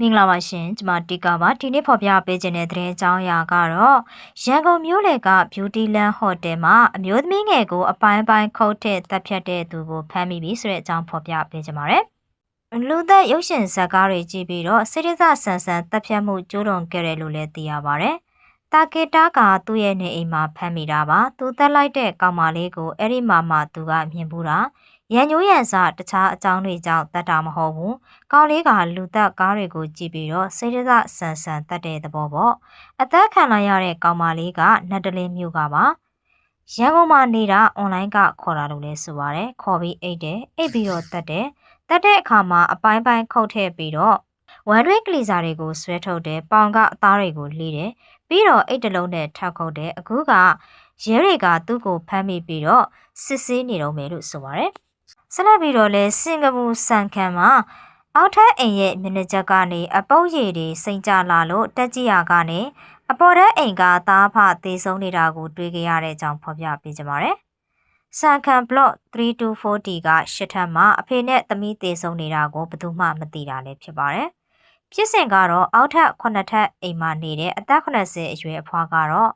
မင်္ဂလာပါရှင်ကျွန်မတီကာပါဒီနေ့ဖော်ပြပေးခြင်းတဲ့သတင်းအကြောင်းအရာကတော့ရန်ကုန်မြို့လေက Beauty Land Hotel မှာအမျိုးသမီးငယ်ကိုအပိုင်းပိုင်းခုတ်ထစ်တပ်ဖြတ်တဲ့သူကိုဖမ်းမိပြီဆိုတဲ့အကြောင်းဖော်ပြပေးခြင်းပါတယ်လူသက်ရုပ်ရှင်ဇာတ်ကားတွေကြည့်ပြီးတော့စိရဇဆန်ဆန်တပ်ဖြတ်မှုကျိုးလွန်ခဲ့တယ်လို့လည်းသိရပါတယ်တာကေတာကသူ့ရဲ့နေအိမ်မှာဖမ်းမိတာပါသူတက်လိုက်တဲ့ကောင်မလေးကိုအဲ့ဒီမှာမှသူကမြင်ဘူးတာ ရန်ညိုးရန်စတခြားအကြောင်းတွေကြောင့်တတ်တာမဟုတ်ဘူး။ကောင်းလေးကလူသက်ကားတွေကိုကြည့်ပြီးတော့စိတ်ရဆန်ဆန်တတ်တဲ့သဘောပေါ့။အသက်ခံလိုက်ရတဲ့ကောင်မလေးကနတ်တလင်းမျိုးကပါ။ရန်ကုန်မှာနေတာအွန်လိုင်းကခေါ်တာလို့လဲဆိုပါတယ်။ခေါ်ပြီးအိတ်တယ်။အိတ်ပြီးတော့တတ်တယ်။တတ်တဲ့အခါမှာအပိုင်းပိုင်းခုတ်ထည့်ပြီးတော့ဝမ်တွဲကလီစာတွေကိုဆွဲထုတ်တယ်။ပေါင်ကအသားတွေကိုလှီးတယ်။ပြီးတော့အိတ်တလုံးနဲ့ထောက်ခုတ်တယ်။အခုကရဲတွေကသူ့ကိုဖမ်းမိပြီးတော့စစ်ဆေးနေတော့မယ်လို့ဆိုပါတယ်။ ဆက်လက်ပြီးတော့လဲစင်ကာပူစံခန်မှာအောက်ထပ်အိမ်ရဲ့မျက်နှာချက်ကနေအပုပ်ရည်တွေစိမ့်ကြလာလို့တက်ကြည့်ရကနေအပေါ်ထက်အိမ်ကသားဖသေဆုံးနေတာကိုတွေ့ကြရတဲ့အကြောင်းဖော်ပြပေးကြပါမယ်။စံခန် block 3240ကရှစ်ထပ်မှာအဖေနဲ့သမီးသေဆုံးနေတာကိုဘယ်သူမှမသိတာလည်းဖြစ်ပါတယ်။ဖြစ်စဉ်ကတော့အောက်ထပ်9ထပ်အိမ်မှာနေတဲ့အသက်80အရွယ်အဖွားကတော့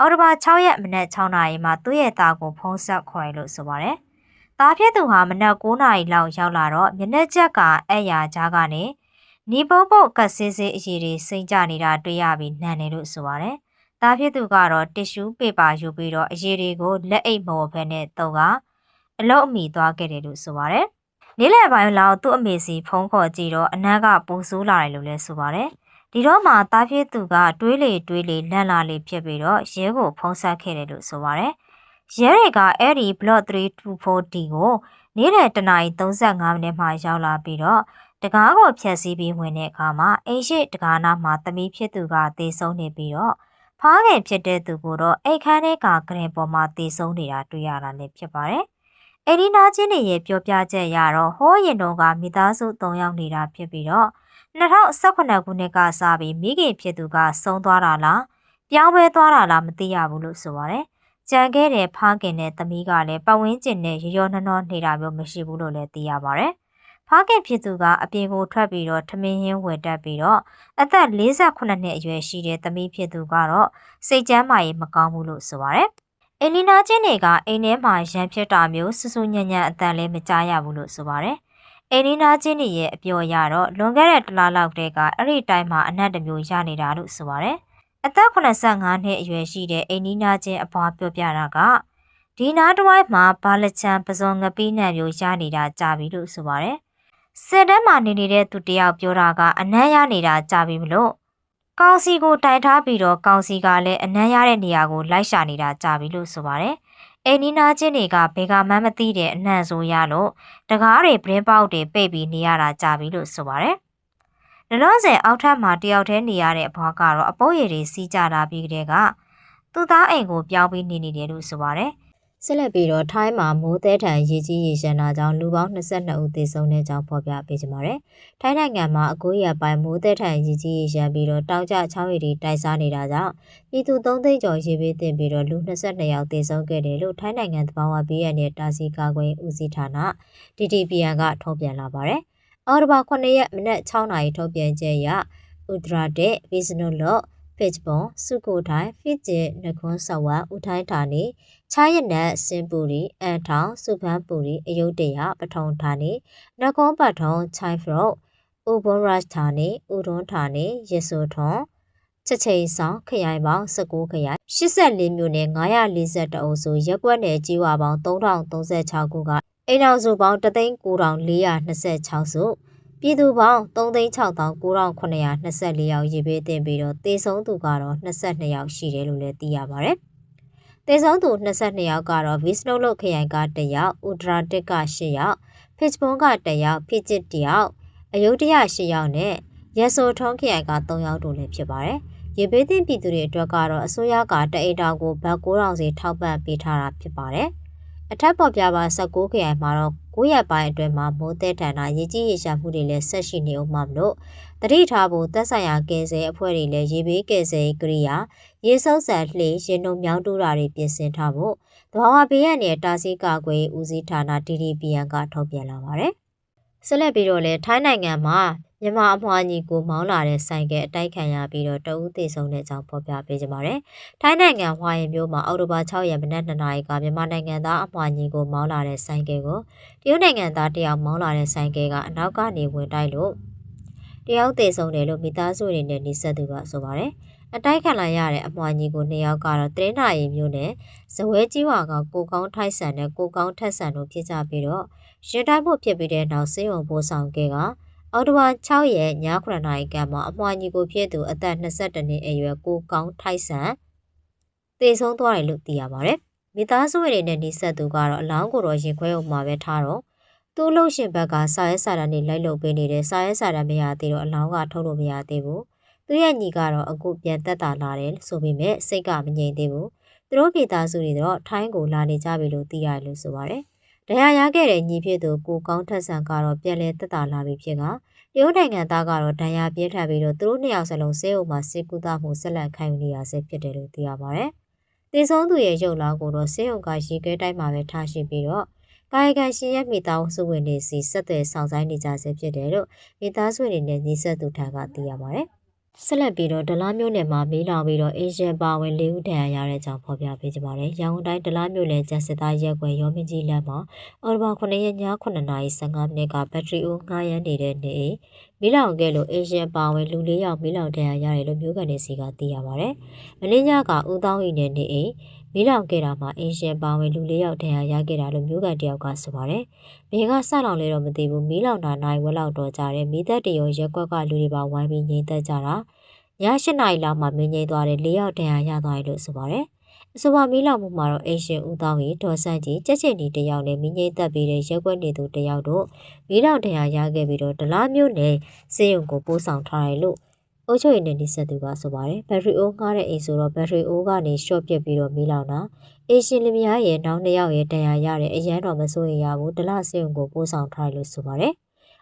အော်တိုဘာ6ရက်မနက်6နာရီမှာသူ့ရဲ့သားကိုဖုံးဆက်ခေါ်ရလို့ဆိုပါတယ်။ သားဖြစ်သူဟာမနက်9နာရီလောက်ရောက်လာတော့မျက်နှာချက်ကအဲ့ရာကြားကနေနီပုတ်ပုတ်ကတ်ဆေးဆေးအရည်တွေစိမ့်ကြနေတာတွေ့ရပြီးနံနေလို့ဆိုပါတယ်။သားဖြစ်သူကတော့တစ်ရှူးပေပါယူပြီးတော့အရည်တွေကိုလက်အိတ်မော်ဖဲနဲ့တုံကအလုံးအမိသွားခဲ့တယ်လို့ဆိုပါတယ်။နေ့လယ်ပိုင်းလောက်သူ့အမေစီဖုံးခေါ်ကြည့်တော့အနက်ကပူဆိုးလာတယ်လို့လည်းဆိုပါတယ်။ဒီတော့မှသားဖြစ်သူကတွေးလေတွေးလေလန့်လာလေဖြစ်ပြီးတော့ရဲကိုဖုံးဆက်ခဲ့တယ်လို့ဆိုပါတယ်။ ရဲတွေကအဲ့ဒီ block 324D ကိုနေ့လယ်တနာရီ35မိနစ်မှရောက်လာပြီးတော့တကားကိုဖျက်ဆီးပြီးဝင်တဲ့အခါမှာအိမ်ရှိတကားနာမှာသမီးဖြစ်သူကသေဆုံးနေပြီးတော့ဖားငယ်ဖြစ်တဲ့သူကိုတော့အိတ်ခမ်းထဲကဂရင်ပေါ်မှာသေဆုံးနေတာတွေ့ရတာလည်းဖြစ်ပါတယ်။အဲ့ဒီနာချင်းတွေရဲ့ပြောပြချက်ရတော့ဟိုးရင်တော့ကမိသားစု၃ယောက်နေတာဖြစ်ပြီးတော့2018ခုနှစ်ကစပြီးမိခင်ဖြစ်သူကဆုံးသွားတာလားပြောင်းလဲသွားတာလားမသိရဘူးလို့ဆိုပါတယ် ကြံခဲ့တဲ့ဖားခင်နဲ့သမီးကလည်းပတ်ဝန်းကျင်နဲ့ရရောနှနှနေတာမျိုးမရှိဘူးလို့လည်းသိရပါဗျ။ဖားခင်ဖြစ်သူကအပြင်ကိုထွက်ပြီးတော့ထမင်းဟင်းဝယ်တက်ပြီးတော့အသက်48နှစ်အရွယ်ရှိတဲ့သမီးဖြစ်သူကတော့စိတ်ကြမ်းမာရေးမကောင်းဘူးလို့ဆိုပါဗျ။အလီနာချင်းတွေကအိမ်ထဲမှာရန်ဖြစ်တာမျိုးဆူဆူညံ့ညံ့အတန်လည်းမကြားရဘူးလို့ဆိုပါဗျ။အင်းနီနာချင်းတွေရဲ့အပြော်ရတော့လွန်ခဲ့တဲ့တလားလောက်တည်းကအဲ့ဒီတိုင်းမှာအနက်တမျိုးရနေတာလို့ဆိုပါဗျ။ အသက်85နှစ်အရွယ်ရှိတဲ့အိန္ဒိနာချင်းအဖွားပြောပြတာကဒီနားတစ်ဝိုက်မှာဘာလချံပဇွန်ငပီးနံမျိုးရနေတာကြာပြီလို့ဆိုပါတယ်။စစ်တမ်းမှာနေနေတဲ့သူတယောက်ပြောတာကအနမ်းရနေတာကြာပြီမလို့ကောင်စီကိုတိုင်ထားပြီးတော့ကောင်စီကလည်းအနမ်းရတဲ့နေရာကိုလိုက်ရှာနေတာကြာပြီလို့ဆိုပါတယ်။အိန္ဒိနာချင်းတွေကဘေကမန်းမသိတဲ့အနှံ့ဆိုရလို့တကားတွေပြင်းပေါက်တွေပိတ်ပြီးနေရတာကြာပြီလို့ဆိုပါတယ်။။ လောလောဆယ်အောက်ထပ်မှာတယောက်တည်းနေရတဲ့အဘွားကတော့အပုပ်ရည်တွေစီးကြတာပြီးကတည်းကသူ့သားအိမ်ကိုပြောင်းပြီးနေနေတယ်လို့ဆိုပါတယ်။ဆက်လက်ပြီးတော့ထိုင်းမှာမိုးသဲထန်ရေကြီးရေရှမ်းတာကြောင့်လူပေါင်း22ဦးသေဆုံးတဲ့ကြောင်းဖော်ပြပေးကြပါရယ်။ထိုင်းနိုင်ငံမှာအကိုရပိုင်းမိုးသဲထန်ရေကြီးရေရှမ်းပြီးတော့တောင်ကျချောင်းရည်တွေတိုက်စားနေတာကြောင့်ပြည်သူ3သိန်းကျော်ရေဘေးတင်ပြီးတော့လူ22ယောက်သေဆုံးခဲ့တယ်လို့ထိုင်းနိုင်ငံသဘာဝဘေးရန်ရဲ့တာစီကာကွယ်ဦးစီးဌာန DTPN ကထုတ်ပြန်လာပါတယ်။ အော်တိုဘာ9ရက်မနက်6နာရီထုတ်ပြန်ချက်အရဥဒရာတဲ့ဗီဇနုလော့ဖစ်ပွန်စုကိုထိုင်ဖစ်ကျင်နခွန်းဆဝဥထိုင်းဌာနီချားရနက်စင်ပူရီအန်ထောင်စုဖန်းပူရီအယုတ်တရပထုံဌာနီနခွန်းပတ်ထုံချိုင်ဖရော့ဥဘောရတ်ဌာနီဥဒွန်ဌာနီရဆိုထွန်ချက်ချိန်ဆောင်ခရိုင်ပေါင်း19ခရိုင်84မြို့နယ်942အုပ်စုရက်ကွက်နယ်ကြီးဝါပေါင်း3036ခုက အိမ်ထောင်စုပေါင်း3,9426စုပြည်သူပေါင်း3,69,924ယောက်ရေးပေးတင်ပြီးတော့တေဆုံးသူကတော့22ယောက်ရှိတယ်လို့လည်းသိရပါဗျ။တေဆုံးသူ22ယောက်ကတော့ဗီစနိုလုတ်ခရိုင်က1ယောက်၊ဥဒရာတစ်က8ယောက်၊ဖစ်ပွန်က1ယောက်၊ဖစ်ဂျစ်1ယောက်၊အယုဒ္ဓယ8ယောက်နဲ့ရဆိုထုံးခရိုင်က3ယောက်တို့လည်းဖြစ်ပါတယ်။ရေပေးတင်ပြည်သူတွေအတွက်ကတော့အစိုးရကတအိတ်တောင်ကိုဘတ်9000စီထောက်ပံ့ပေးထားတာဖြစ်ပါတယ်။ အထက်ပေါ်ပြပါ16ခရိုင်မှာတော့9ရက်ပိုင်းအတွင်းမှာမိုးတဲ့ထန်တာရေကြီးရေရှာမှုတွေလည်းဆက်ရှိနေအောင်မှမလို့တတိထားဖို့သက်ဆိုင်ရာကယ်ဆယ်အဖွဲ့တွေလည်းရေဘေးကယ်ဆယ်ကိရိယာရေဆုပ်ဆန်လှေရင်တို့မြောင်းတူတာတွေပြင်ဆင်ထားဖို့တဘာဝဘေးရန်ရဲ့တာစီကာကွယ်ဦးစီးဌာန DDPN ကထုတ်ပြန်လာပါတယ် ဆက်လက်ပြီးတော့လည်းထိုင်းနိုင်ငံမှာမြန်မာအမွှာညီကိုမောင်းလာတဲ့ဆိုင်ကအတိုက်ခံရပြီးတော့တအူးသေဆုံးတဲ့အကြောင်းဖော်ပြပေးကြပါမယ်။ထိုင်းနိုင်ငံဟွာရင်မြို့မှာအောက်တိုဘာ6ရက်မနက်2နာရီကမြန်မာနိုင်ငံသားအမွှာညီကိုမောင်းလာတဲ့ဆိုင်ကကိုတရုတ်နိုင်ငံသားတယောက်မောင်းလာတဲ့ဆိုင်ကကအနောက်ကနေဝင်တိုက်လို့တယောက်သေဆုံးတယ်လို့မိသားစုတွေနဲ့နှိဆက်သူကဆိုပါတယ်။အတိုက်ခံလာရတဲ့အမွှာညီကိုနှစ်ယောက်ကတော့တရင်းနာရီမျိုးနဲ့ဇဝဲကြီးဝါကကိုကောင်းထိုက်ဆန်နဲ့ကိုကောင်းထက်ဆန်တို့ဖြစ်ကြပြီးတော့ ရင်တိုက်မှုဖြစ်ပြီးတဲ့နောက်ဆေးရုံပို့ဆောင်ခဲ့ကအော်တိုဝါ6ရက်ည9နာရီကမှအမွှာညီကိုဖြစ်သူအသက်22နှစ်အရွယ်ကိုကောင်းထိုက်ဆန်သေဆုံးသွားတယ်လို့သိရပါတယ်။မိသားစုဝင်တွေနဲ့နှိဆက်သူကတော့အလောင်းကိုတော့ရင်ခွဲအောင်မှာပဲထားတော့သူ့လှုပ်ရှင်ဘက်ကစာရဲစာတမ်းတွေလိုက်လုပ်ပေးနေတယ်စာရဲစာတမ်းမရသေးတော့အလောင်းကထုတ်လို့မရသေးဘူး။သူရဲ့ညီကတော့အခုပြန်တက်တာလာတယ်ဆိုပေမဲ့စိတ်ကမငြိမ်သေးဘူး။သူတို့မိသားစုတွေတော့ထိုင်းကိုလာနေကြပြီလို့သိရတယ်လို့ဆိုပါတယ်။ တရားရခဲ့တဲ့ညီဖြစ်သူကိုကောင်းထက်ဆန်ကတော့ပြန်လဲတက်တာလာပြီဖြစ်ကတရုတ်နိုင်ငံသားကတော့ဒဏ်ရာပြင်းထန်ပြီးတော့သူတို့နှစ်ယောက်စလုံးဆေးရုံမှာစေကူတာမှုဆက်လက်ခံယူနေရဆဲဖြစ်တယ်လို့သိရပါတယ်။တေဆုံးသူရဲ့ရုပ်လားကိုတော့ဆေးရုံကရေခဲတိုက်မှာပဲထားရှိပြီးတော့ကာယကံရှင်ရဲ့မိသားစုဝင်တွေစီဆက်သွယ်ဆောင်ဆိုင်နေကြဆဲဖြစ်တယ်လို့မိသားစုတွေနဲ့ညီဆက်သူထံကသိရပါတယ်။ ဆက်လက်ပြီးတော့ဒလားမျိုးနယ်မှာမေးလောင်ပြီးတော့အေရှန်ပါဝင်လေးဦးတန်ရရတဲ့အကြောင်းဖော်ပြပေးကြပါမယ်။ရန်ကုန်တိုင်းဒလားမျိုးနယ်ကျန်းစစ်သားရက်ွယ်ရောမင်းကြီးလမ်းမှာအော်တိုဘာ9ရက်ည9:15မိနစ်ကဘက်ထရီအိုးငှားရမ်းနေတဲ့နေမီးလောင်ခဲ့လို့အေရှန်ပါဝင်လူလေးယောက်မီးလောင်တန်ရရတယ်လို့မျိုးကန်နေစီကသိရပါဗျ။မင်းညကဦးသောင်းဤနဲ့နေအိမီးလောင်ခဲ့တာမှာအင်ရှင်ပါဝင်လူလေးယောက်ဒဏ်ရာရခဲ့တာလို့မျိုးကန်တယောက်ကဆိုပါတယ်။မင်းကစလောင်လဲတော့မသိဘူးမီးလောင်တာနိုင်ဝက်လောက်တော့ကြတယ်မိသက်တရောရက်ကွက်ကလူတွေပါဝိုင်းပြီးငိမ့်သက်ကြတာည၈နာရီလောက်မှမင်းငိမ့်သွားတယ်လေးယောက်ဒဏ်ရာရသွားတယ်လို့ဆိုပါတယ်။ အဆိုပါမီးလောင်မှုမှာတော့အင်ရှင်ဦးသောင်းကြီးဒေါ်ဆန်းကြီးကြက်ချင်ဒီတယောက်နဲ့မင်းငိမ့်သက်ပြီးတဲ့ရက်ကွက်နေသူတယောက်တို့မီးလောင်ဒဏ်ရာရခဲ့ပြီးတော့ဒလားမျိုးနဲ့စေယုံကိုပို့ဆောင်ထားတယ်လို့အုပ်ချုပ်ရေးနဲ့နှိစက်သူကဆိုပါတယ်ဘက်ထရီအိုးငှားတဲ့အိမ်ဆိုတော့ဘက်ထရီအိုးကနေရှော့ပြစ်ပြီးတော့မီးလောင်တာအေရှင်လင်မယားရဲ့နောက်နှစ်ယောက်ရဲ့တန်ရာရတဲ့အရန်တော်မစိုးရင်ရဘူးဒလစေုံကိုပို့ဆောင်ထားလို့ဆိုပါတယ်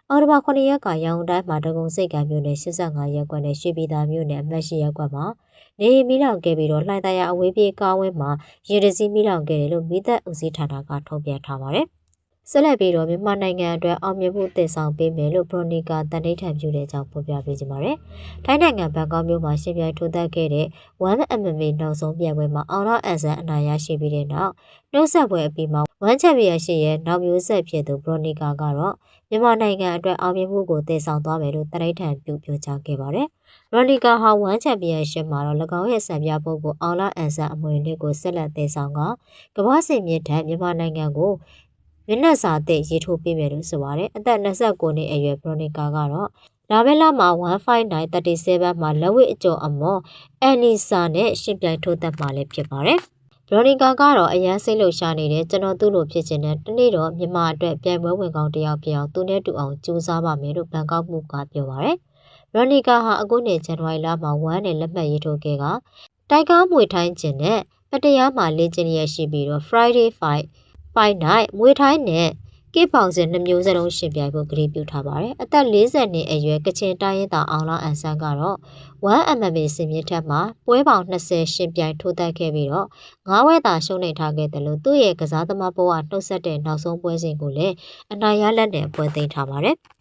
အော်တိုဘာ9ရက်ကရန်ကုန်တိုင်းမှာတကုံစိတ်ကံမြို့နယ်85ရပ်ကွက်နဲ့ရွှေပြည်သာမြို့နယ်အမှတ်10ရပ်ကွက်မှာနေမီလောင်ခဲ့ပြီးတော့လှိုင်သာယာအဝေးပြေးကားဝင်းမှာရေတစည်းမီလောင်ခဲ့တယ်လို့မိသက်ဦးစီးဌာနကထုတ်ပြန်ထားပါတယ်။ ဆက်လက်ပြီးတော့မြန်မာနိုင်ငံအတွက်အောင်မြင်မှုတည်ဆောင်ပေးမယ်လို့ဘရိုနီကာတန်ဋိဌာန်ပြုတဲ့အကြောင်းဖော်ပြပေးကြပါမယ်။ထိုင်းနိုင်ငံဘန်ကောက်မြို့မှာရှင်ပြိုင်ထိုးသက်ခဲ့တဲ့ 1MMA နောက်ဆုံးပြိုင်ပွဲမှာအောင်ရအန်ဆန်အနိုင်ရရှိပြီးတဲ့နောက်နှုတ်ဆက်ပွဲအပြီးမှာ1ချန်ပီယံရှစ်ရဲ့နောက်မျိုးဆက်ဖြစ်သူဘရိုနီကာကတော့မြန်မာနိုင်ငံအတွက်အောင်မြင်မှုကိုတည်ဆောင်သွားမယ်လို့တန်ဋိဌာန်ပြုပြောကြားခဲ့ပါတယ်။ဘရိုနီကာဟာ1ချန်ပီယံရှစ်မှာတော့၎င်းရဲ့စံပြပုတ်ကိုအောင်ရအန်ဆန်အမွေနှစ်ကိုဆက်လက်တည်ဆောင်ကကမ္ဘာ့စင်မြင့်ထက်မြန်မာနိုင်ငံကို မျက်နှာစာအသစ်ရေးထိုးပေးမယ်လို့ဆိုပါတယ်အသက်29နှစ်အရွယ်ဘရိုနီကာကတော့လာဘဲလာမှာ15937မှာလက်ဝစ်အကျော်အမော်အန်နီဆာနဲ့ရှင်ပြိုင်ထိုးသက်မှာလည်းဖြစ်ပါတယ်ဘရိုနီကာကတော့အရန်စိတ်လှုပ်ရှားနေတဲ့ကျွန်တော်သူ့လိုဖြစ်ခြင်းနဲ့တနေ့တော့မြန်မာအတွက်ပြိုင်ပွဲဝင်ကောင်းတယောက်ဖြစ်အောင်သူနဲ့တူအောင်ကြိုးစားပါမယ်လို့ဘန်ကောက်မှုကပြောပါတယ်ဘရိုနီကာဟာအခုနှစ်ဇန်နဝါရီလမှာဝမ်းနဲ့လက်မှတ်ရေးထိုးခဲ့ကတိုက်ကားမွေထိုင်းခြင်းနဲ့ပတရားမှာလေ့ကျင့်ရရှိပြီးတော့ Friday Fight ပိုင်၌မွေထိုင်းနဲ့ကိပောင်စင်နှမျိုးစလုံးရှင်ပြိုင်ဖို့ကတိပြုထားပါတယ်။အသက်40နှစ်အရွယ်ကချင်တိုင်းရင်းသားအောင်လောင်းအန်ဆန်းကတော့ 1MMA စင်မြင့်ထက်မှာပွဲပေါင်20ရှင်ပြိုင်ထိုးတက်ခဲ့ပြီးတော့9ဝဲသာရှုံးနေထားခဲ့တယ်လို့သူ့ရဲ့ကစားသမားဘဝနှုတ်ဆက်တဲ့နောက်ဆုံးပွဲစဉ်ကိုလည်းအနိုင်ရလက်နဲ့ပွဲသိမ်းထားပါတယ်။